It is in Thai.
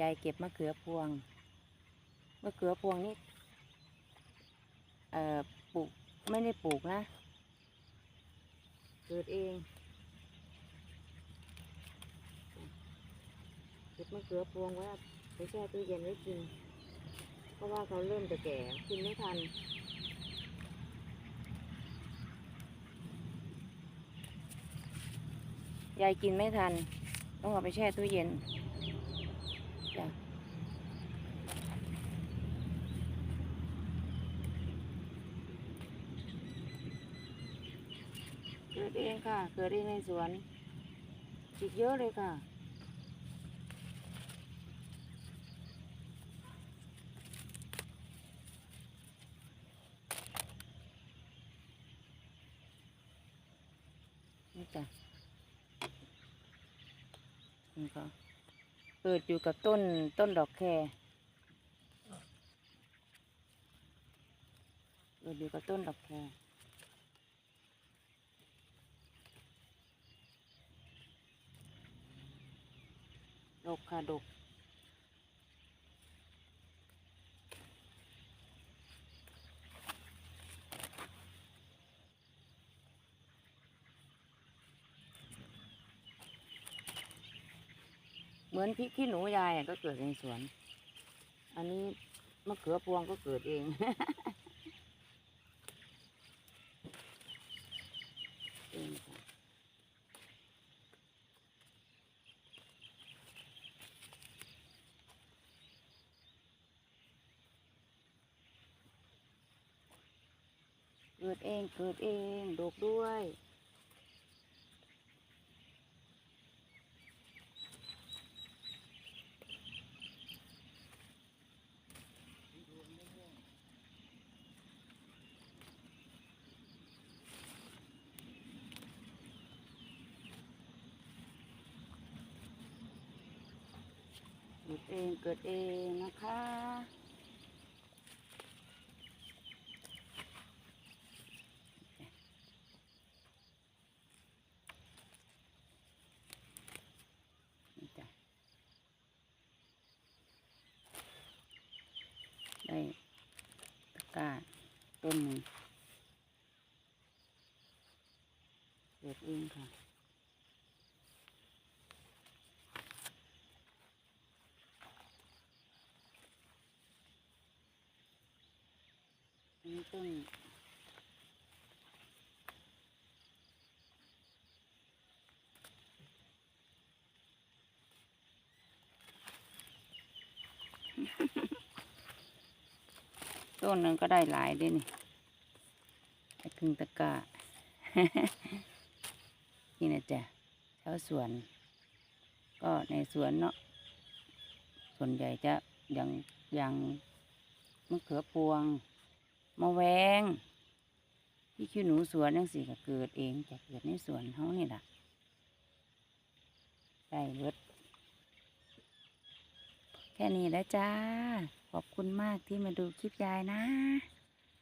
ยายเก็บมะเขือพวง มะเขือพวงนี่เอ่อปลูกไม่ได้ปลูกนะ เกิดเอง เก็บมะเขือพวงไว้ไปแช่ตู้เย็นไว้กิน เพราะว่าเขาเริ่มจะแก่กินไม่ทันยายกินไม่ทัน ต้องเอาไปแช่ตู้เย็น จ้ะเกิดเองค่ะ เกิดเองในสวนอีกเยอะเลยค่ะ นี่จ้ะนี่ก็ เกิดอยู่กับต้นต้นดอกแคเกิดอยู่กับต้นดอกแคดกค่ะดก มือนพริกขี้หนูยายก็เกิดในสวน อันนี้มะเขือพวงก็เกิดเอง เองค่ะเกิดเองเกิดเองดกด้วย เกิดเองเกิดเองนะคะนี่จ้ะได้ตะกร้าต้นหนึ่งเกิดเองค่ะ นี่ต้นต้นหนึ่งก็ได้หลายด้วยนี่ได้ครึ่งตะกร้านี่นะจ๊ะชาวสวน ก็ในสวนเนาะ ส่วนใหญ่จะอย่างอย่างมะเขือพวง มาแวงที่ขี้หนูสวนนั่งสิก็เกิดเองจะเกิดในสวนเขานี่แหละได้เบิดแค่นี้แล้วจ้า ขอบคุณมากที่มาดูคลิปยายนะ